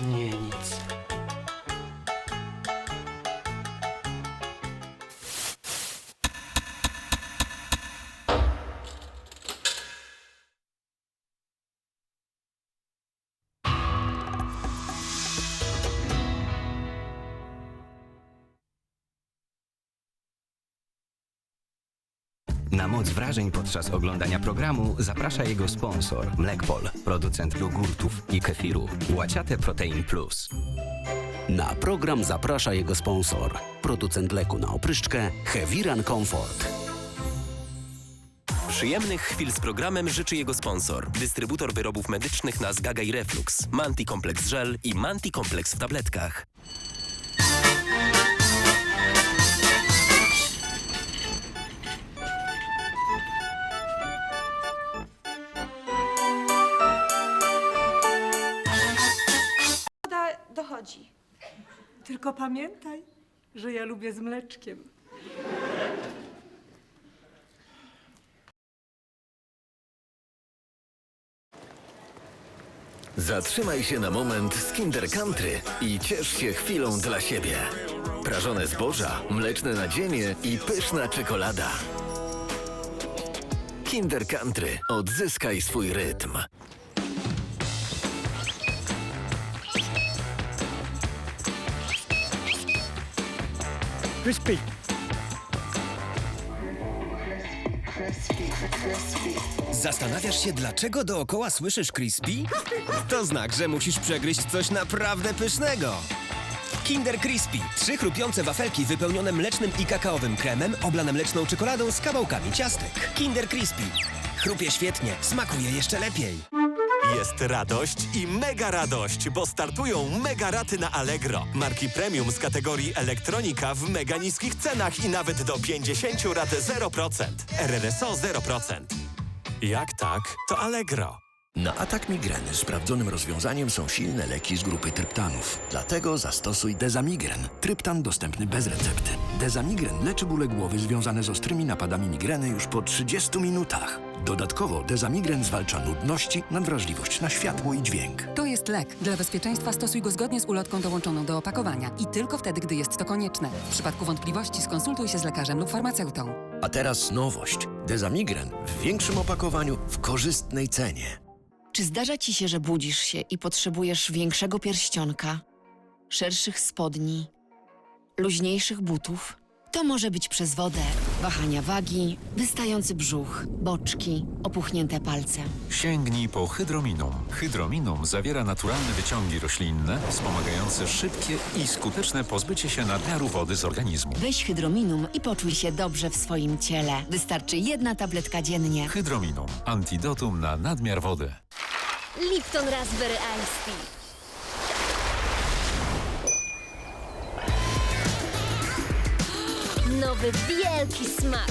Nie, nic. Na moc wrażeń podczas oglądania programu zaprasza jego sponsor Mlekpol, producent jogurtów i kefiru. Łaciate Protein Plus. Na program zaprasza jego sponsor, producent leku na opryszczkę Heviran Comfort. Przyjemnych chwil z programem życzy jego sponsor. Dystrybutor wyrobów medycznych na zgaga i reflux. Manti Complex Gel i Manti Complex w tabletkach. Tylko pamiętaj, że ja lubię z mleczkiem. Zatrzymaj się na moment z Kinder Country i ciesz się chwilą dla siebie. Prażone zboża, mleczne nadzienie i pyszna czekolada. Kinder Country. Odzyskaj swój rytm. Crispy. Zastanawiasz się, dlaczego dookoła słyszysz crispy? To znak, że musisz przegryźć coś naprawdę pysznego. Kinder Crispy. Trzy chrupiące wafelki wypełnione mlecznym i kakaowym kremem, oblane mleczną czekoladą z kawałkami ciastek. Kinder Crispy. Chrupie świetnie, smakuje jeszcze lepiej. Jest radość i mega radość, bo startują mega raty na Allegro. Marki premium z kategorii elektronika w mega niskich cenach i nawet do 50 rat 0%. RRSO 0%. Jak tak, to Allegro. Na atak migreny sprawdzonym rozwiązaniem są silne leki z grupy tryptanów. Dlatego zastosuj Dezamigren, tryptan dostępny bez recepty. Dezamigren leczy bóle głowy związane z ostrymi napadami migreny już po 30 minutach. Dodatkowo Dezamigren zwalcza nudności, nadwrażliwość na światło i dźwięk. To jest lek. Dla bezpieczeństwa stosuj go zgodnie z ulotką dołączoną do opakowania i tylko wtedy, gdy jest to konieczne. W przypadku wątpliwości skonsultuj się z lekarzem lub farmaceutą. A teraz nowość. Dezamigren w większym opakowaniu w korzystnej cenie. Czy zdarza ci się, że budzisz się i potrzebujesz większego pierścionka, szerszych spodni, luźniejszych butów? To może być przez wodę, wahania wagi, wystający brzuch, boczki, opuchnięte palce. Sięgnij po Hydrominum. Hydrominum zawiera naturalne wyciągi roślinne wspomagające szybkie i skuteczne pozbycie się nadmiaru wody z organizmu. Weź hydrominum i poczuj się dobrze w swoim ciele. Wystarczy jedna tabletka dziennie. Hydrominum. Antidotum na nadmiar wody. Lipton Raspberry Ice Tea. Nowy wielki smak.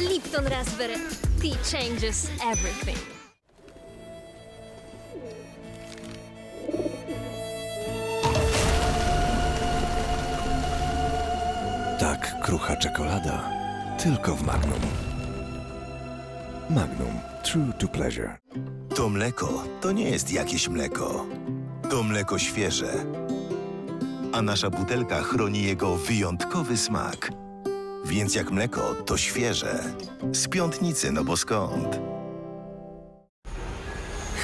Lipton Raspberry Tea changes everything. Tak, krucha czekolada. Tylko w Magnum. Magnum. True to pleasure. To mleko to nie jest jakieś mleko. To mleko świeże. A nasza butelka chroni jego wyjątkowy smak. Więc jak mleko, to świeże. Z piątnicy, no bo skąd?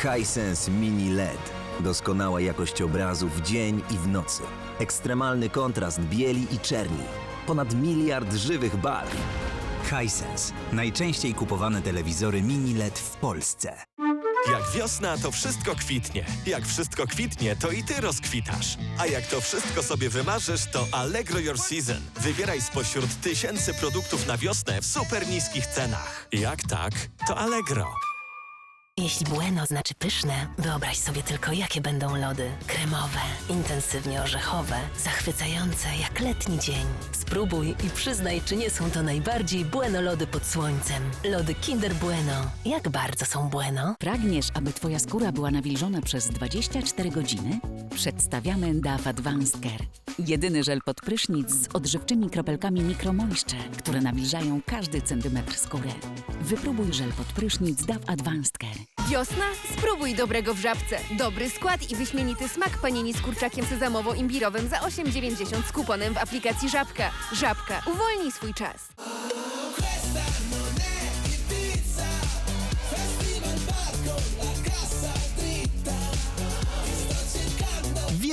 Hisense Mini LED. Doskonała jakość obrazu w dzień i w nocy. Ekstremalny kontrast bieli i czerni. Ponad miliard żywych barw. Hisense. Najczęściej kupowane telewizory mini LED w Polsce. Jak wiosna, to wszystko kwitnie. Jak wszystko kwitnie, to i ty rozkwitasz. A jak to wszystko sobie wymarzysz, to Allegro Your Season. Wybieraj spośród tysięcy produktów na wiosnę w super niskich cenach. Jak tak, to Allegro. Jeśli bueno znaczy pyszne, wyobraź sobie tylko, jakie będą lody. Kremowe, intensywnie orzechowe, zachwycające jak letni dzień. Spróbuj i przyznaj, czy nie są to najbardziej bueno lody pod słońcem. Lody Kinder Bueno. Jak bardzo są bueno? Pragniesz, aby Twoja skóra była nawilżona przez 24 godziny? Przedstawiamy DAF Advanced Care. Jedyny żel pod prysznic z odżywczymi kropelkami Micro Moisture, które nawilżają każdy centymetr skóry. Wypróbuj żel pod prysznic DAF Advanced Care. Wiosna? Spróbuj dobrego w Żabce. Dobry skład i wyśmienity smak panini z kurczakiem sezamowo-imbirowym za 8,90 z kuponem w aplikacji Żabka. Żabka. Uwolnij swój czas.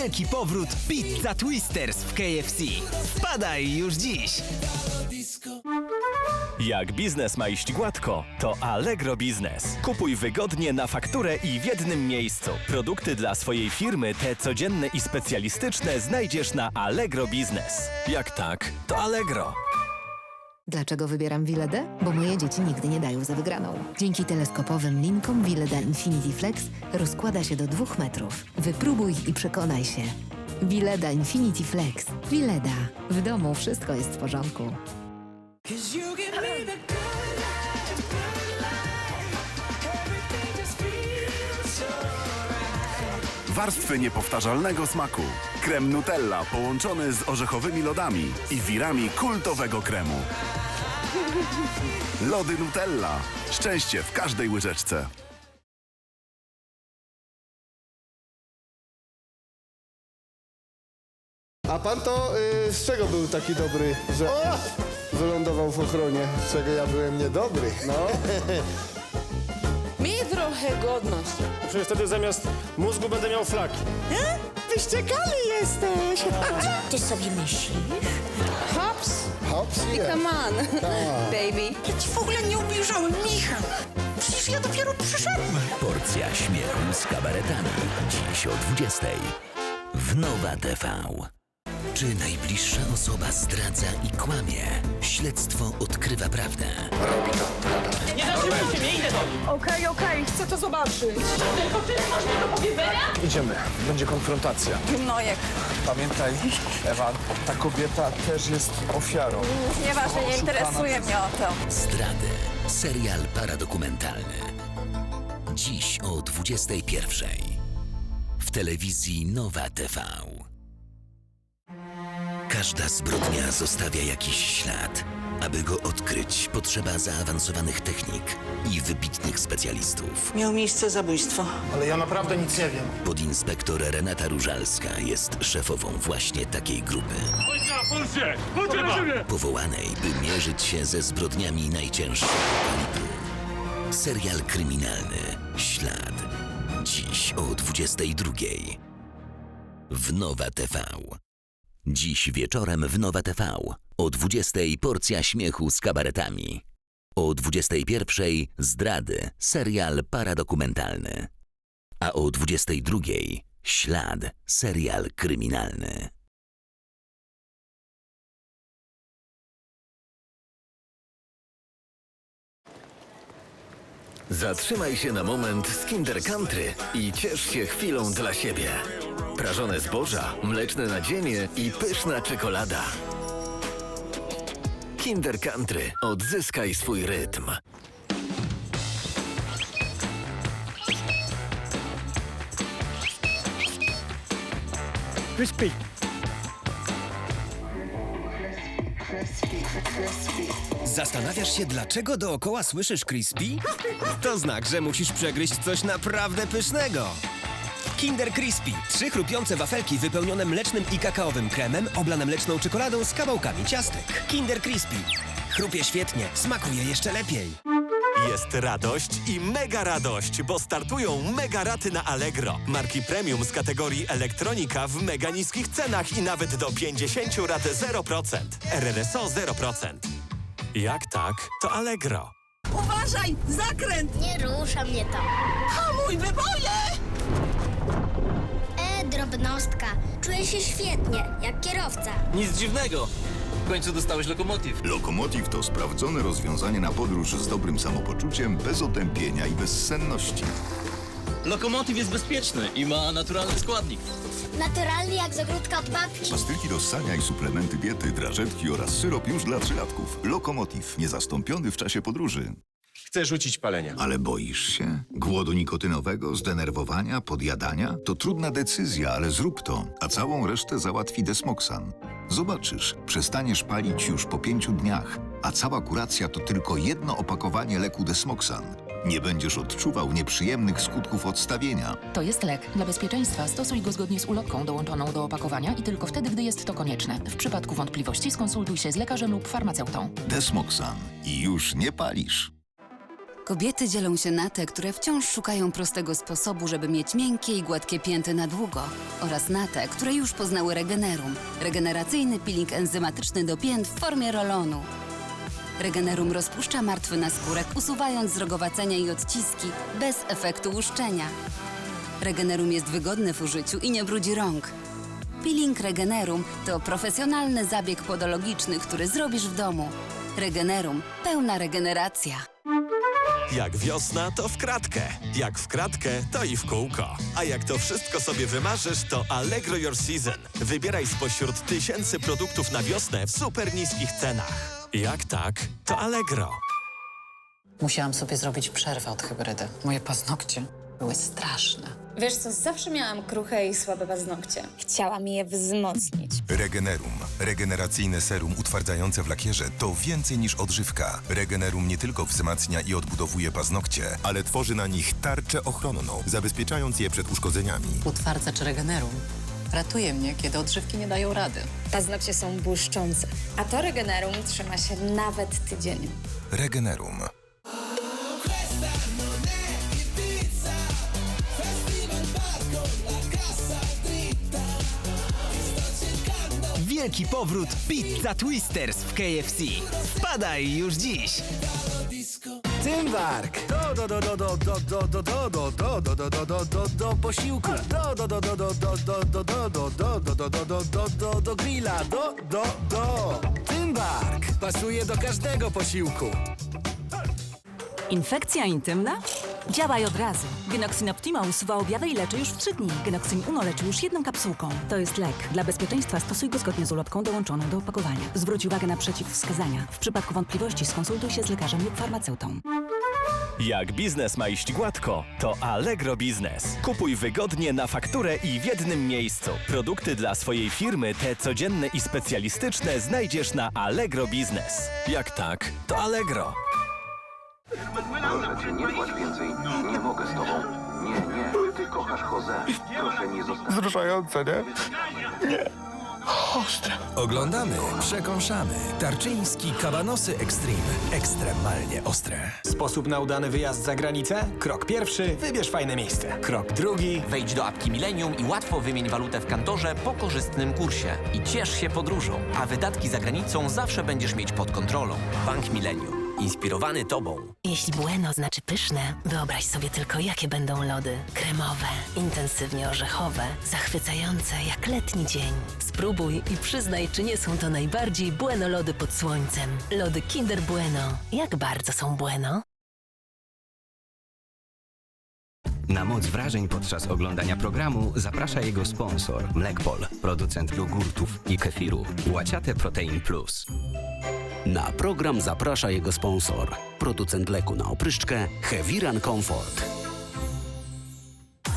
Wielki powrót Pizza Twisters w KFC. Wpadaj już dziś! Jak biznes ma iść gładko, to Allegro Biznes. Kupuj wygodnie na fakturę i w jednym miejscu. Produkty dla swojej firmy, te codzienne i specjalistyczne, znajdziesz na Allegro Biznes. Jak tak, to Allegro. Dlaczego wybieram Willeda? Bo moje dzieci nigdy nie dają za wygraną. Dzięki teleskopowym linkom Willeda Infinity Flex rozkłada się do dwóch metrów. Wypróbuj i przekonaj się. Willeda Infinity Flex. Willeda. W domu wszystko jest w porządku. Warstwy niepowtarzalnego smaku. Krem Nutella połączony z orzechowymi lodami i wirami kultowego kremu. Lody Nutella. Szczęście w każdej łyżeczce. A pan to y, z czego był taki dobry, że wylądował w ochronie? Z czego ja byłem niedobry? No. Trochę godność. Przecież wtedy zamiast mózgu będę miał flaki. Wyściekany jesteś. Ty sobie myślisz? Hops. Hops, I come on, Tak. baby. Ja ci w ogóle nie ubliżałem, Michał. Przecież ja dopiero przyszedłem. Porcja śmiechu z kabaretami. Dziś o 20. W Nowa TV. Czy najbliższa osoba zdradza i kłamie? Śledztwo odkrywa prawdę. Nie zatrzymujcie Okej, okej, chcę to zobaczyć. Tylko ty masz mnie do powiedzenia? Idziemy, będzie konfrontacja. Gnojek. Pamiętaj, Ewa, ta kobieta też jest ofiarą. Nieważne, nie interesuje mnie o to. Zdrady. Serial paradokumentalny. Dziś o 21. W telewizji Nowa TV. Każda zbrodnia zostawia jakiś ślad. Aby go odkryć, potrzeba zaawansowanych technik i wybitnych specjalistów. Miał miejsce zabójstwo. Ale ja naprawdę nic nie wiem. Podinspektor Renata Różalska jest szefową właśnie takiej grupy. Powołanej, by mierzyć się ze zbrodniami najcięższego kalibru. Serial kryminalny Ślad. Dziś o 22. W Nowa TV. Dziś wieczorem w Nowa TV. O 20. porcja śmiechu z kabaretami. O 21. zdrady. Serial paradokumentalny. A o 22. ślad. Serial kryminalny. Zatrzymaj się na moment z Kinder Country i ciesz się chwilą dla siebie. Prażone zboża, mleczne nadzienie i pyszna czekolada. Kinder Country. Odzyskaj swój rytm. Crispy. Zastanawiasz się, dlaczego dookoła słyszysz Crispy? To znak, że musisz przegryźć coś naprawdę pysznego. Kinder Crispy. Trzy chrupiące wafelki wypełnione mlecznym i kakaowym kremem, oblane mleczną czekoladą z kawałkami ciastek. Kinder Crispy. Chrupie świetnie, smakuje jeszcze lepiej. Jest radość i mega radość, bo startują mega raty na Allegro. Marki premium z kategorii elektronika w mega niskich cenach i nawet do 50 rat 0%. RRSO 0%. Jak tak, to Allegro. Uważaj, zakręt. Nie rusza mnie to. Hamuj, wyboje. Drobnostka. Czuję się świetnie, jak kierowca. Nic dziwnego. W końcu dostałeś lokomotyw. Lokomotiv to sprawdzone rozwiązanie na podróż z dobrym samopoczuciem, bez otępienia i bezsenności. Lokomotyw jest bezpieczny i ma naturalny składnik. Naturalny jak z ogródka od babci. Pastylki do ssania i suplementy diety, drażetki oraz syrop już dla trzylatków. Lokomotiv, niezastąpiony w czasie podróży. Chcę rzucić palenie. Ale boisz się? Głodu nikotynowego, zdenerwowania, podjadania? To trudna decyzja, ale zrób to, a całą resztę załatwi Desmoxan. Zobaczysz, przestaniesz palić już po pięciu dniach, a cała kuracja to tylko jedno opakowanie leku Desmoxan. Nie będziesz odczuwał nieprzyjemnych skutków odstawienia. To jest lek. Dla bezpieczeństwa stosuj go zgodnie z ulotką dołączoną do opakowania i tylko wtedy, gdy jest to konieczne. W przypadku wątpliwości skonsultuj się z lekarzem lub farmaceutą. Desmoxan. I już nie palisz. Kobiety dzielą się na te, które wciąż szukają prostego sposobu, żeby mieć miękkie i gładkie pięty na długo. Oraz na te, które już poznały Regenerum. Regeneracyjny peeling enzymatyczny do pięt w formie rolonu. Regenerum rozpuszcza martwy naskórek, usuwając zrogowacenia i odciski, bez efektu łuszczenia. Regenerum jest wygodny w użyciu i nie brudzi rąk. Peeling Regenerum to profesjonalny zabieg podologiczny, który zrobisz w domu. Regenerum. Pełna regeneracja. Jak wiosna, to w kratkę. Jak w kratkę, to i w kółko. A jak to wszystko sobie wymarzysz, to Allegro Your Season. Wybieraj spośród tysięcy produktów na wiosnę w super niskich cenach. Jak tak, to Allegro. Musiałam sobie zrobić przerwę od hybrydy. Moje paznokcie były straszne. Wiesz co, zawsze miałam kruche i słabe paznokcie. Chciałam je wzmocnić. Regenerum. Regeneracyjne serum utwardzające w lakierze to więcej niż odżywka. Regenerum nie tylko wzmacnia i odbudowuje paznokcie, ale tworzy na nich tarczę ochronną, zabezpieczając je przed uszkodzeniami. Utwardzacz Regenerum ratuje mnie, kiedy odżywki nie dają rady. Paznokcie są błyszczące, a to Regenerum trzyma się nawet tydzień. Regenerum. Wielki powrót Pizza Twisters w KFC. Wpadaj już dziś! Tymbark! Do, do, do, do, do, do, do, do, do, do, do, do, do, do, do, do posiłku. Do, do, do, do, do, do, do, do, do, do, do, do, do, do, do, do, do grilla. Do, do, do. Tymbark! Pasuje do każdego posiłku. Infekcja intymna? Działaj od razu. Genoxin Optima usuwa objawy i leczy już w 3 dni. Genoxin Uno leczy już jedną kapsułką. To jest lek. Dla bezpieczeństwa stosuj go zgodnie z ulotką dołączoną do opakowania. Zwróć uwagę na przeciwwskazania. W przypadku wątpliwości skonsultuj się z lekarzem lub farmaceutą. Jak biznes ma iść gładko, to Allegro Biznes. Kupuj wygodnie na fakturę i w jednym miejscu. Produkty dla swojej firmy, te codzienne i specjalistyczne, znajdziesz na Allegro Biznes. Jak tak, to Allegro. Proszę cię, nie płacz więcej. Nie mogę z tobą. Nie, nie. Ty kochasz Jose. Proszę nie zostać. Wzruszające, nie? Nie. Ostre. Oglądamy, przekąszamy. Tarczyński kabanosy Extreme. Ekstremalnie ostre. Sposób na udany wyjazd za granicę? Krok pierwszy, wybierz fajne miejsce. Krok drugi, Wejdź do apki Millennium i łatwo wymień walutę w kantorze po korzystnym kursie. I ciesz się podróżą, a wydatki za granicą zawsze będziesz mieć pod kontrolą. Bank Millennium. Inspirowany tobą. Jeśli bueno znaczy pyszne, wyobraź sobie tylko, jakie będą lody. Kremowe, intensywnie orzechowe, zachwycające jak letni dzień. Spróbuj i przyznaj, czy nie są to najbardziej bueno lody pod słońcem. Lody Kinder Bueno. Jak bardzo są bueno? Na moc wrażeń podczas oglądania programu zaprasza jego sponsor Mlekpol, producent jogurtów i kefiru. Łaciate Protein Plus. Na program zaprasza jego sponsor, producent leku na opryszczkę Heviran Comfort.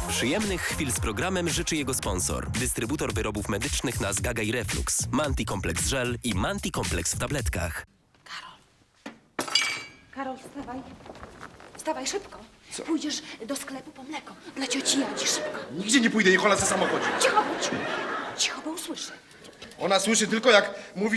Przyjemnych chwil z programem życzy jego sponsor. Dystrybutor wyrobów medycznych na zgaga i reflux. Manti Complex Żel i Manti Complex w tabletkach. Karol, wstawaj. Wstawaj szybko. Pójdziesz do sklepu po mleko. Dla cioci Jadzi, szybko. Nigdzie nie pójdę, niech ona ze samochodzi. Cicho bądź. Cicho, bo usłyszy. Ona słyszy tylko jak mówisz